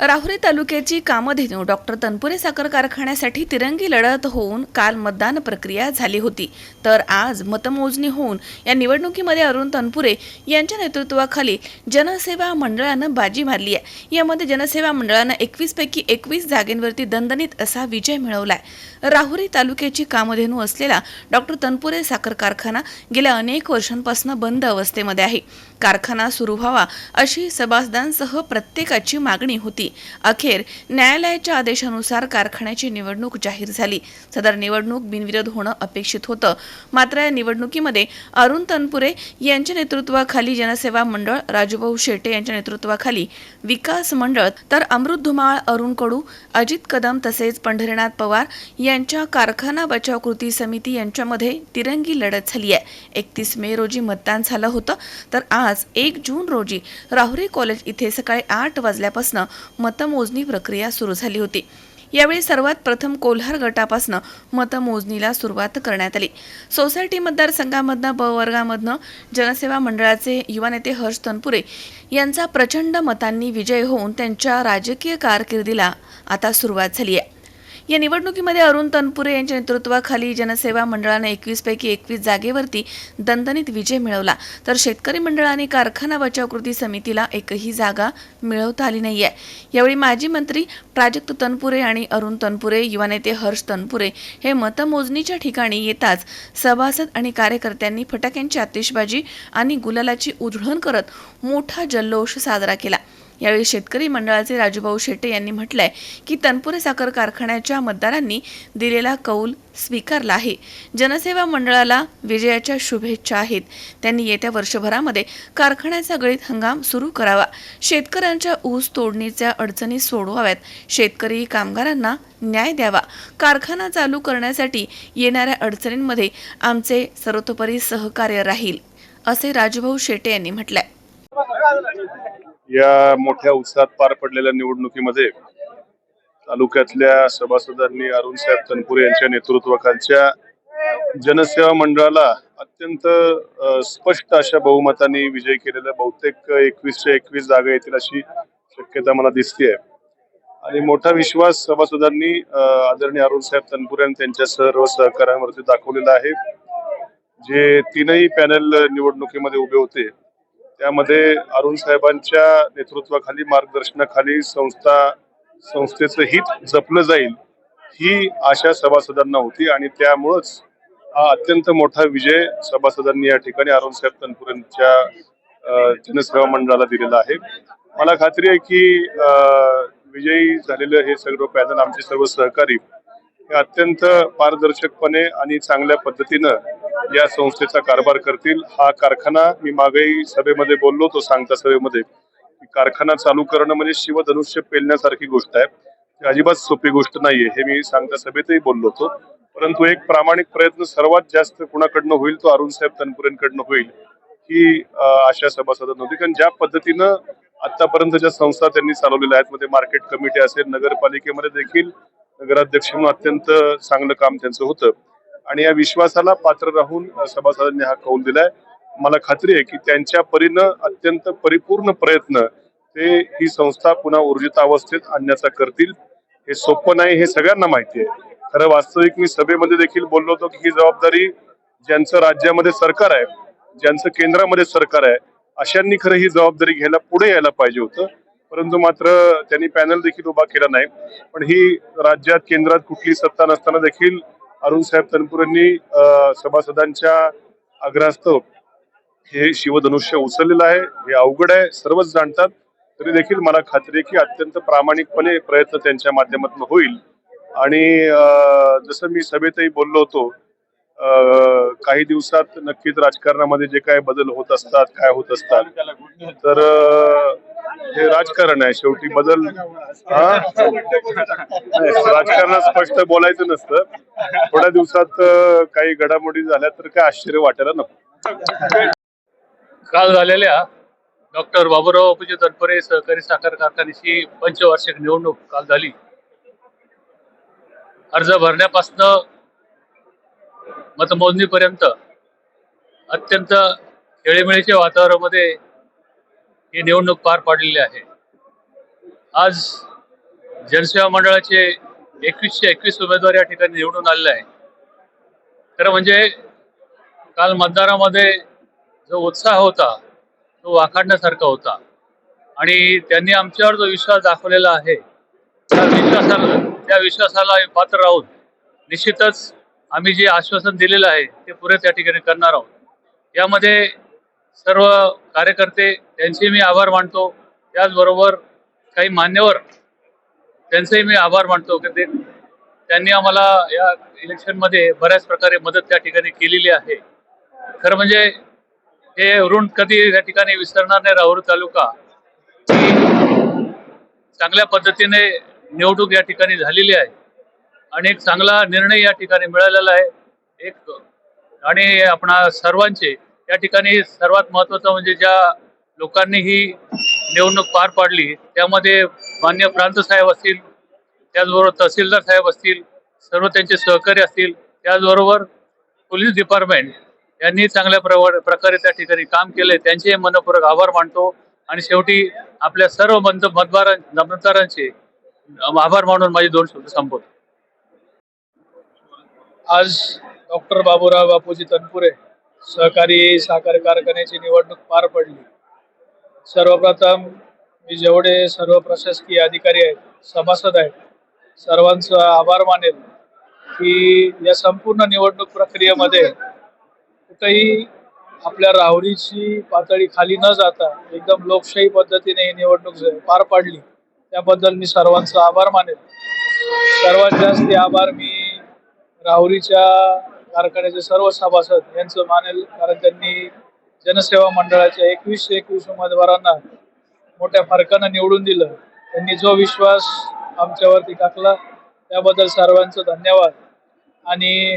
राहुरी तालुक्याची कामधेनू डॉक्टर तनपुरे साखर कारखान्यासाठी तिरंगी लढत होऊन काल मतदान प्रक्रिया झाली होती. तर आज मतमोजणी होऊन या निवडणुकीमध्ये अरुण तनपुरे यांच्या नेतृत्वाखाली जनसेवा मंडळानं बाजी मारली आहे. यामध्ये जनसेवा मंडळानं एकवीस पैकी एकवीस जागेंवरती दणदणीत असा विजय मिळवलाय. राहुरी तालुक्याची कामधेनू असलेला डॉक्टर तनपुरे साखर कारखाना गेल्या अनेक वर्षांपासून बंद अवस्थेमध्ये आहे. कारखाना सुरू व्हावा अशी सभासदांसह प्रत्येकाची मागणी होती. अखेर न्यायालयाच्या आदेशानुसार कारखान्याची निवडणूक जाहीर झाली. सदर निवडणूक बिनविरोध होणं अपेक्षित होतं. मात्र या निवडणुकीमध्ये अरुण तनपुरे यांच्या नेतृत्वाखाली जनसेवा मंडळ राजूभाऊ शेटे यांच्या नेतृत्वाखाली विकास मंडळ तर अमृत धुमाळ अरुण कडू अजित कदम तसेच पंढरीनाथ पवार यांच्या कारखाना बचाव कृती समिती यांच्यामध्ये तिरंगी लढत झाली आहे. एकतीस मे रोजी मतदान झालं होतं. तर आज एक जून रोजी राहुरी कॉलेज इथे सकाळी आठ वाजल्यापासून मतमोजणी प्रक्रिया सुरू झाली होती. यावेळी सर्वात प्रथम कोल्हार गटापासून मतमोजणीला सुरुवात करण्यात आली. सोसायटी मतदारसंघामधनं ब वर्गामधनं जनसेवा मंडळाचे युवा नेते हर्ष तनपुरे यांचा प्रचंड मतांनी विजय होऊन त्यांच्या राजकीय कारकिर्दीला आता सुरुवात झाली आहे. या निवडणुकीमध्ये अरुण तनपुरे यांच्या नेतृत्वाखाली जनसेवा मंडळाने एकवीस पैकी एकवीस जागेवरती दणदणीत विजय मिळवला. तर शेतकरी मंडळ आणि कारखाना बचाव कृती समितीला एकही जागा मिळवता आली नाही आहे यावेळी माजी मंत्री प्राजक्त तनपुरे आणि अरुण तनपुरे युवा नेते हर्ष तनपुरे हे मतमोजणीच्या ठिकाणी येताच सभासद आणि कार्यकर्त्यांनी फटाक्यांची आतिषबाजी आणि गुलालाची उधळण करत मोठा जल्लोष साजरा केला. यावेळी शेतकरी मंडळाचे राजूभाऊ शेटे यांनी म्हटलंय की तनपुरे साखर कारखान्याच्या मतदारांनी दिलेला कौल स्वीकारला आहे. जनसेवा मंडळाला विजयाच्या शुभेच्छा आहेत. त्यांनी येत्या वर्षभरामध्ये कारखान्याचा गळीत हंगाम सुरू करावा. शेतकऱ्यांच्या ऊस तोडणीच्या अडचणी सोडवाव्यात. शेतकरी कामगारांना न्याय द्यावा. कारखाना चालू करण्यासाठी येणाऱ्या अडचणींमध्ये आमचे सर्वतोपरी सहकार्य राहील असे राजूभाऊ शेटे यांनी म्हटलंय. या मोठ्या उत्साहात पार पडलेल्या निवडणुकीमध्ये तालुक्यातल्या सभासदांनी अरुण साहेब तनपुरे यांच्या नेतृत्वाखालच्या जनसेवा मंडळाला अत्यंत स्पष्ट अशा बहुमताने विजय केलेल्या बहुतेक एकवीसशे एकवीस जागा येतील अशी शक्यता मला दिसते आणि मोठा विश्वास सभासदांनी आदरणीय अरुण साहेब तनपुरे आणि त्यांच्या सर्व सहकाऱ्यांवरती दाखवलेला आहे. जे तीनही पॅनल निवडणुकीमध्ये उभे होते त्यामध्ये अरुण साहेबांच्या नेतृत्वाखाली मार्गदर्शनाखाली संस्था संस्थेचं हित जपलं जाईल ही आशा सभासदांना होती आणि त्यामुळंच हा अत्यंत मोठा विजय सभासदांनी या ठिकाणी अरुण साहेब तनपुरेंच्या जनसेवा मंडळाला दिलेला आहे. मला खात्री आहे की विजयी झालेलं हे सर्व पॅनल आमचे सर्व सहकारी हे अत्यंत पारदर्शकपणे आणि चांगल्या पद्धतीनं या संस्थेचा कारभार करतील. हा कारखाना मी मागेही सभेमध्ये बोललो होतो सांगता सभेमध्ये कारखाना चालू करणं म्हणजे शिवधनुष्य पेलण्यासारखी गोष्ट आहे. ती अजिबात सोपी गोष्ट नाहीये हे मी सांगता सभेतही बोललो होतो. परंतु एक प्रामाणिक प्रयत्न सर्वात जास्त कुणाकडनं होईल तो अरुण साहेब तनपुरेंकडनं होईल ही आशा सभासदन होती. कारण ज्या पद्धतीनं आतापर्यंत ज्या संस्था त्यांनी चालवलेल्या आहेत मध्ये मार्केट कमिटी असेल नगरपालिकेमध्ये देखील नगराध्यक्ष म्हणून अत्यंत चांगलं काम त्यांचं होतं. आणि या विश्वासाला पात्र राहून सभासदांनी हा कौल दिलाय. मला खात्री आहे की त्यांच्या परीनं अत्यंत परिपूर्ण प्रयत्न ते ही संस्था पुन्हा ऊर्जित अवस्थेत आणण्याचा करतील हे सोपं नाही हे सगळ्यांना माहिती आहे. खरं वास्तविक मी सभेमध्ये देखील बोललो होतो की ही जबाबदारी ज्यांचं राज्यामध्ये सरकार आहे ज्यांचं केंद्रामध्ये सरकार आहे अशांनी खरं ही जबाबदारी घ्यायला पुढे यायला पाहिजे होतं. परंतु मात्र त्यांनी पॅनल देखील उभा केला नाही. पण ही राज्यात केंद्रात कुठली सत्ता नसताना देखील अरुण साहेब तनपुरेंनी अं, सभासदांच्या आग्रहास्तव हे शिवधनुष्य उचललेलं आहे. हे अवघड आहे. सर्वच जाणतात. तरी देखील मला खात्री आहे की अत्यंत प्रामाणिकपणे प्रयत्न त्यांच्या माध्यमातून होईल. आणि अं, जसं मी सभेतही बोललो होतो काही दिवसात नक्कीच राजकारणामध्ये जे काय बदल होत असतात काय होत असतात. तर हे राजकारण आहे. शेवटी बदल हा? राजकारणात स्पष्ट बोलायचं नसतं. थोड्या दिवसात काही घडामोडी झाल्या तर काय आश्चर्य वाटायला नको. काल झालेल्या डॉक्टर बाबूराव अपुजे तनपरे सहकारी साखर कारखान्याची पंचवार्षिक निवडणूक काल झाली. अर्ज भरण्यापासून मतमोजणीपर्यंत अत्यंत खेळीमेळीच्या वातावरणामध्ये ही निवडणूक पार पाडलेली आहे. आज जनसेवा मंडळाचे एकवीसशे एकवीस उमेदवार या ठिकाणी निवडून आलेले आहे खरं म्हणजे काल मतदारामध्ये जो उत्साह होता तो वाखाडण्यासारखा होता. आणि त्यांनी आमच्यावर जो विश्वास दाखवलेला आहे त्या विश्वासाला त्या विश्वासाला पात्र राहून निश्चितच आम्ही जे आश्वासन दिलेलं आहे ते पुरे त्या ठिकाणी करणार आहोत. यामध्ये सर्व कार्यकर्ते त्यांचे मी आभार मानतो. त्याचबरोबर काही मान्यवर त्यांचेही मी आभार मानतो की ते त्यांनी आम्हाला या इलेक्शनमध्ये बऱ्याच प्रकारे मदत त्या ठिकाणी केलेली आहे. खरं म्हणजे हे ऋण कधी या ठिकाणी विसरणार नाही राहुरी तालुका. चांगल्या पद्धतीने निवडणूक या ठिकाणी झालेली आहे. आणि एक चांगला निर्णय या ठिकाणी मिळालेला आहे. एक आणि आपणा सर्वांचे या ठिकाणी सर्वात महत्वाचं म्हणजे ज्या लोकांनी ही निवडणूक पार पाडली त्यामध्ये मान्य प्रांत साहेब असतील त्याचबरोबर तहसीलदार साहेब असतील सर्व त्यांचे सहकारी असतील त्याचबरोबर पोलीस डिपार्टमेंट यांनी चांगल्या प्रवा- प्रकारे त्या ठिकाणी काम केले. त्यांचे मनपूर्वक आभार मानतो आणि शेवटी आपल्या सर्व मंत मतदारां मतदारांचे आभार मानून माझे दोन शब्द संपवतो. आज डॉक्टर बाबूराव बापूजी तनपुरे सहकारी साखर कारखान्याची निवडणूक पार पडली. सर्वप्रथम मी जेवढे सर्व प्रशासकीय अधिकारी आहेत सभासद आहेत सर्वांचा आभार मानेल की या संपूर्ण निवडणूक प्रक्रियेमध्ये कुठेही आपल्या राहुरीची पातळी खाली न जाता एकदम लोकशाही पद्धतीने ही निवडणूक पार पाडली. त्याबद्दल मी सर्वांचा आभार मानेल. सर्वात जास्त आभार मी राहुरीच्या कारखान्याचे सर्व सभासद यांचं मानेल कारण त्यांनी जनसेवा मंडळाच्या एकवीसशे एकवीस उमेदवारांना मोठ्या फरकानं निवडून दिलं. त्यांनी जो विश्वास आमच्यावरती टाकला त्याबद्दल सर्वांचं धन्यवाद. आणि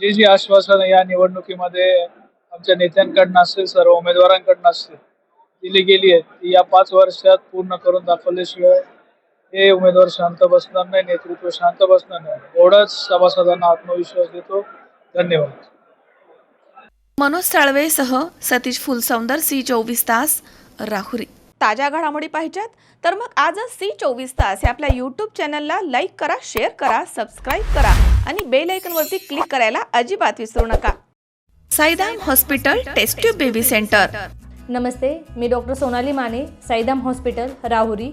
जे जी आश्वासनं या निवडणुकीमध्ये आमच्या नेत्यांकडनं असतील सर्व उमेदवारांकडनं असतील दिली गेली आहेत ती या पाच वर्षात पूर्ण करून दाखवल्याशिवाय हे उमेदवार शांत बसणार नाही नेतृत्व शांत बसणार नाही. एवढाच सभासदांना आत्मविश्वास देतो. धन्यवाद. मनोज साळवेसह सतीश फुलसौंदर सी चोवीस तास राहुरी. ताज्या घडामोडी पाहिजेत तर मग आजच सी चोवीस तास या आपल्या यूट्यूब चॅनलला लाईक करा शेअर करा सबस्क्राईब करा आणि बेल आयकॉनवरती क्लिक करायला अजिबात विसरू नका. Saidam hospital test tube baby centre नमस्ते मी डॉक्टर सोनाली माने साईदाम हॉस्पिटल राहुरी.